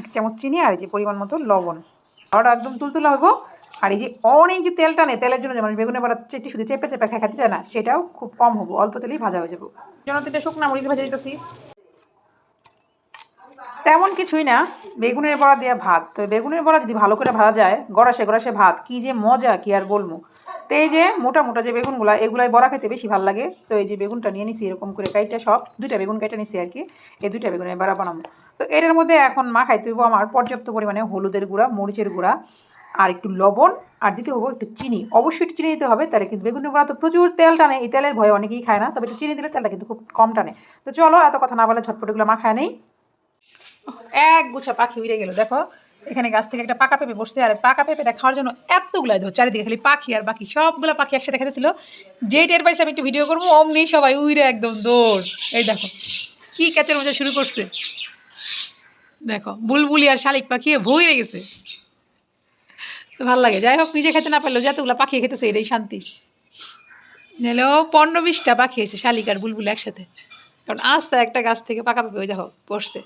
এক চামচ চিনি আর এই যে পরিমাণ মতো লবণ। আর একদম তুলতুলা হব। আর এই যে অনেক যে তেলটা নেই, তেলের জন্য যেমন বেগুনের বড়া চেটে শুধু চেপে চেপে খাই খেতে চায় না, সেটাও খুব কম হব, অল্প তেলেই ভাজা হয়ে যাব। জন্য তিনটা শুকনা মরিচ ভাজা দিতেছি। তেমন কিছুই না, বেগুনের বড়া দেওয়া ভাত। তো বেগুনের বড়া যদি ভালো করে ভাজা যায় গড়াসে গড়াসে ভাত, কি যে মজা, কি আর বলব। তো এই যে মোটা মোটা যে বেগুনগুলো, এগুলাই বড়া খেতে বেশি ভালো লাগে। তো এই যে বেগুনটা নিয়ে নিছি, এরকম করে কাইটা সব, দুইটা বেগুন কাইটা নিছি আর কি। এই দুইটা বেগুনের বড়া বানাবো। তো এটার মধ্যে এখন মাখাই তুইব আমার পর্যাপ্ত পরিমাণে হলুদের গুঁড়া, মরিচের গুঁড়া, আর একটু লবণ, আর দিতে হব একটু চিনি। অবশ্যই একটু চিনি দিতে হবে, তাহলে কিন্তু বেগুনের বড়া তো প্রচুর তেল টানে, এই তেলের ভয়ে অনেকেই খায় না, তবে একটু চিনি দিলে তেলটা কিন্তু খুব কম টানে। তো চলো এত কথা না বলে ঝটপটগুলো মাখায় নেই। এক গুছা পাখি উড়ে গেল, দেখো। এখানে গাছ থেকে একটা পাকা পেঁপে বসছে, আর পাকা পেঁপেটা খাওয়ার জন্য এতগুলাই ধর চারিদিকে খালি পাখি আর বাকি সবগুলো পাখি একসাথে খেতেছিল। যেই টের পাইছে, আমি একটু ভিডিও করব, অমনি সবাই উইরে একদম দৌড় এই দেখো, কি ক্যাচের মজা শুরু করছে। দেখো, বুলবুলি আর শালিক পাখি ভুইরে গেছে। তো ভালো লাগে, যাই হোক, নিজে খেতে না পারলেও যতগুলো পাখি খেতেছে, এটাই শান্তি। নিলেও পনেরো বিশটা পাখি এসে শালিক আর বুলবুল একসাথে। কারণ আস্তে একটা গাছ থেকে পাকা পেঁপে, ওই দেখো পড়ছে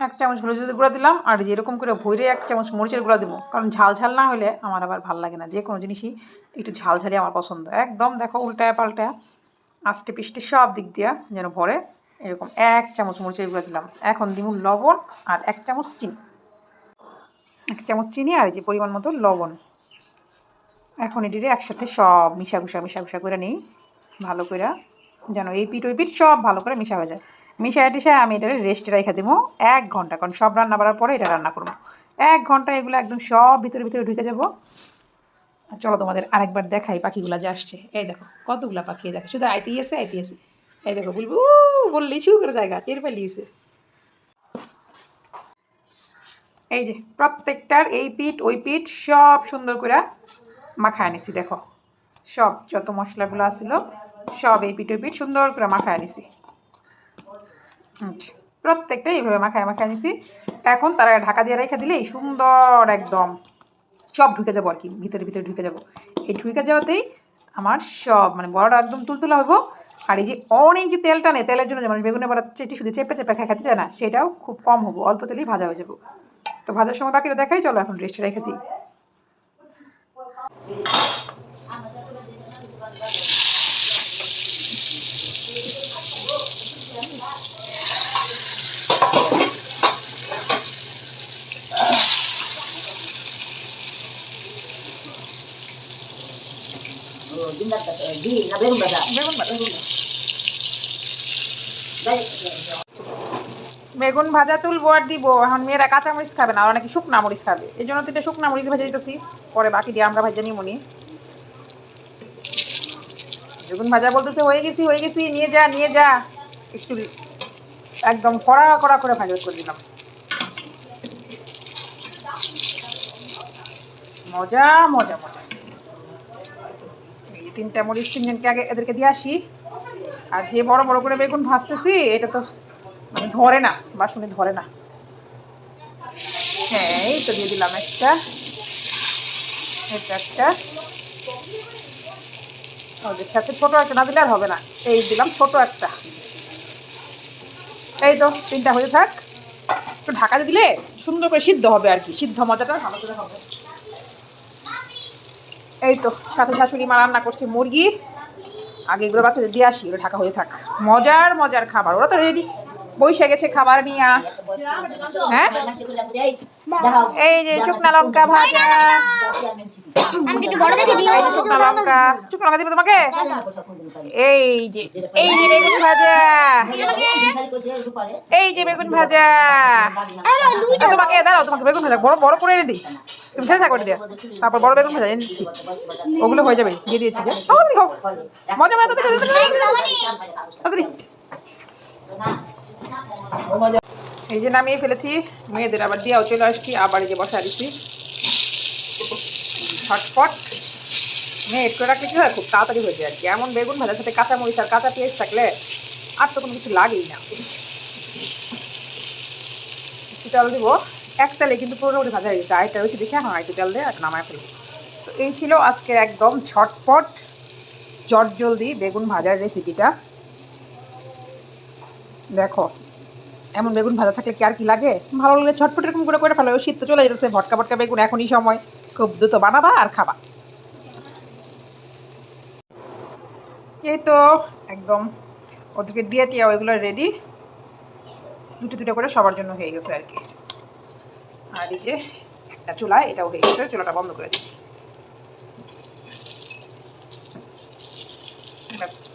এক চামচ হলুদের গুঁড়া দিলাম, আর যেরকম করে ভরে এক চামচ মরিচের গুঁড়া দেবো। কারণ ঝাল ঝাল না হলে আমার আবার ভালো লাগে না। যে কোনো জিনিসই একটু ঝাল ঝালি আমার পছন্দ। একদম দেখো উল্টায় পাল্টায় আস্তে পিষ্টে সব দিক দিয়া যেন ভরে এরকম এক চামচ মরিচের গুঁড়া দিলাম। এখন দিব লবণ আর এক চামচ চিনি। এক চামচ চিনি আর যে পরিমাণ মতো লবণ। এখন এটিরে একসাথে সব মিশা ঘুষা মিশা ঘুষা করে নিই। ভালো করে যেন এই পিঠ ওই পিঠ সব ভালো করে মিশা হয়ে যায়। মিশায় টিশায় আমি এটা রেস্টে রেখে দেবো। এক ঘণ্টা, কারণ সব রান্না করার পরে এটা রান্না করব। এক ঘণ্টা এগুলো একদম সব ভিতরে ভিতরে ঢুকে যাব। চলো তোমাদের আরেকবার দেখাই পাখিগুলা যে আসছে। এই দেখো, কতগুলা পাখি দেখো, শুধু আইতেই আছে আইতেই আছে। এই দেখো, বলব উ বললেই শু করে জায়গা, টের পালিয়েছে এই যে, প্রত্যেকটার এই পিঠ, ওই পিঠ সব সুন্দর করে মাখায় নিছি, দেখো। সব যত মশলাগুলো আসছিল সব এই পিঠ, ওই পিঠ সুন্দর করে মাখায় নিছি। আচ্ছা, প্রত্যেকটা এইভাবে মাখায় মাখায় নিছি। এখন তারা ঢাকা দিয়ে রেখে দিলেই সুন্দর একদম সব ঢুকে যাব আর কি ভিতরে ভিতরে ঢুকে যাব। এই ঢুকে যাওয়াতেই আমার সব মানে বড়টা একদম তুলতুলা হব আর এই যে অনেক যে তেলটা নেই তেলের জন্য যেমন বেগুনের বড়া চেটে শুধু চেপে চেপে খেতে চায় না সেটাও খুব কম হব অল্প তেলেই ভাজা হয়ে যাব। তো ভাজার সময় বাকিটা দেখাই চলো এখন রেস্টে রেখে দিই। বেগুন ভাজা তুলবো আর দিব। এখন মেয়েরা কাঁচা মরিচ খাবে না আর অনেকে শুকনা মরিচ খাবে। এই জন্য তিনটা শুকনা মরিচ ভেজে দিতেছি। পরে বাকি দিয়ে আমরা ভাজা নিমুনি। বেগুন ভাজা বলতেছে, হয়ে গেছি হয়ে গেছি, নিয়ে যা নিয়ে যা। একটু একদম কড়া কড়া করে ভাজা করে দিলাম। মজা মজা মজা। তিনটা মরিচ, তিনজনকে আগে এদেরকে দিয়ে আসি। আর যে বড় বড় করে বেগুন ভাজতেছি, এটা তো মানে ধরে না, বাসনে ধরে না। হ্যাঁ এই তো দিয়ে দিলাম একটা, এটা একটা। ওদের সাথে ছোট একটা না দিলে আর হবে না। এই দিলাম ছোট একটা। এই তো, তিনটা হয়ে থাক। একটু ঢাকা দিলে সুন্দর করে সিদ্ধ হবে আর কি, সিদ্ধ মজাটা ভালো করে হবে। এই তো, সাথে শাশুড়ি মা রান্না করছে মুরগি। আগে এগুলো বাচ্চাদের দিয়ে আসি ওরা ঢাকা হয়ে থাক। মজার মজার খাবার, ওরা তো রেডি বইসে গেছে খাবার নিয়ে। হ্যাঁ? এই যে শুকনা লঙ্কা ভাজা আমাকে একটু বড় দেখে দিও এই যে তোমাকে? এই যে এই যে বেগুন ভাজা। এই যে ভাজা। তোমাকে তোমাকে বেগুন বড় বড় করে এনে দিই। তুমি খেতে থাকো তারপর বড় বেগুন ভাজা এনে ওগুলো হয়ে যাবে, দিয়ে দিয়েছি মজা মজা। এই যে নামিয়ে ফেলেছি, মেয়েদের আবার দিয়াও চলে আসছি, আবার এই যে বসা দিচ্ছি। ছটফট মেয়ে একটু রাখলে কি হয় খুব তাড়াতাড়ি হয়ে যায় আর কি? এমন বেগুন ভাজার সাথে কাঁচা মরিচ আর কাঁচা পেঁয়াজ থাকলে আর তো কোনো কিছু লাগেই না। একটু তেল দিব। এক তেলে কিন্তু পুরোপুরি ভাজা হয়ে গেছে। আরেকটা রয়েছে দেখে এখন আরেকটু তেল দিয়ে একটা নামায় ফেলব। তো এই ছিল আজকে একদম ছটপট জট জলদি বেগুন ভাজার রেসিপিটা দেখো, এমন বেগুন ভাজা থাকলে কি আর কি লাগে? ভালো লাগলে ছটফট এরকম করে করে ফেলো। শীত তো চলে যেতেছে ভটকা ভটকা বেগুন এখনই সময়। খুব দ্রুত বানাবা আর খাবা। এই তো, একদম। ওদেরকে দিয়ে টিয়া ওইগুলো রেডি দুটো দুটো করে সবার জন্য হয়ে গেছে আর কি। আর এই যে একটা চুলা, এটাও হয়ে গেছে, চুলাটা বন্ধ করে দিচ্ছি। ব্যাস।